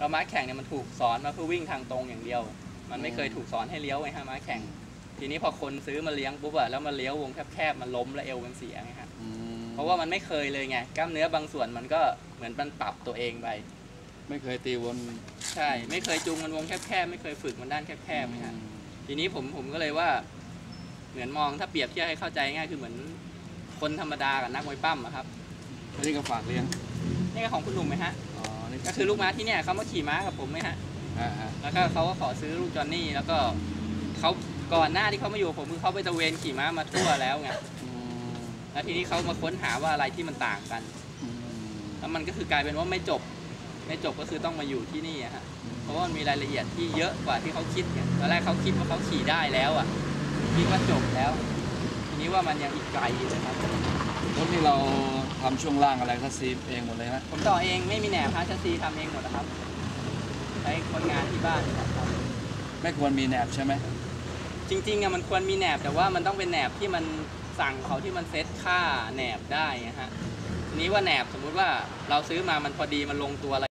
เราม้าแข่งเนี่ยมันถูกสอนมาเพื่อวิ่งทางตรงอย่างเดียว มันไม่เคยถูกสอนให้เลี้ยวไงฮะม้าแข่ง ทีนี้พอคนซื้อมาเลี้ยงปุ๊บอะแล้วมาเลี้ยววงแคบๆมันล้มแล้วเอวมันเสียไงฮะอืมเพราะว่ามันไม่เคยเลยไงกล้ามเนื้อบางส่วนมันก็เหมือนมันปรับตัวเองไปไม่เคยตีวนใช่ ไม่เคยจูงมันวงแคบๆไม่เคยฝึกมันด้านแคบๆนะฮะทีนี้ผมผมก็เลยว่า เหมือนมองถ้าเปรียบเทียบให้เข้าใจง่ายคือเหมือนคนธรรมดากับนักมวยปั้มอะครับอันนี้ก็ฝากเลี้ยงนี่ก็ของคุณหนุ่มไหมฮะอ๋อนี่ ก็คือลูกม้าที่เนี่ยเขามาขี่ม้ากับผมไหมฮะอ่าฮะแล้วก็เขาก็ขอซื้อลูกจอนนี่แล้วก็เขาก่อนหน้าที่เขามาอยู่กับผมคือเขาไปตระเวนขี่ม้ามาทั่วแล้วไงอืมแล้วทีนี้เขามาค้นหาว่าอะไรที่มันต่างกันอืมแล้วมันก็คือกลายเป็นว่าไม่จบ ไม่จบก็คือต้องมาอยู่ที่นี่อะฮะเพราะว่ามันมีรายละเอียดที่เยอะกว่าที่เขาคิดไงตอนแรกเขาคิดว่าเขาขี่ได้แล้วอะคิดว่าจบแล้วที นี้ว่ามันยังอีกไกลเลยครับรถนี่เราทำช่วงล่างอะไรก็ซีฟเองหมดเลยไหมผมต่อเองไม่มีแหนบพาชัสซีทำเองหมดนะครับใช้คนงานที่บ้านนี่แหละครับไม่ควรมีแหนบใช่ไหมจริงๆอะมันควรมีแหนบแต่ว่ามันต้องเป็นแหนบที่มันสั่งเขาที่มันเซ็ตค่าแหนบได้นะฮะทีนี้ว่าแหนบสมมุติว่าเราซื้อมามันพอดีมันลงตัวอะไร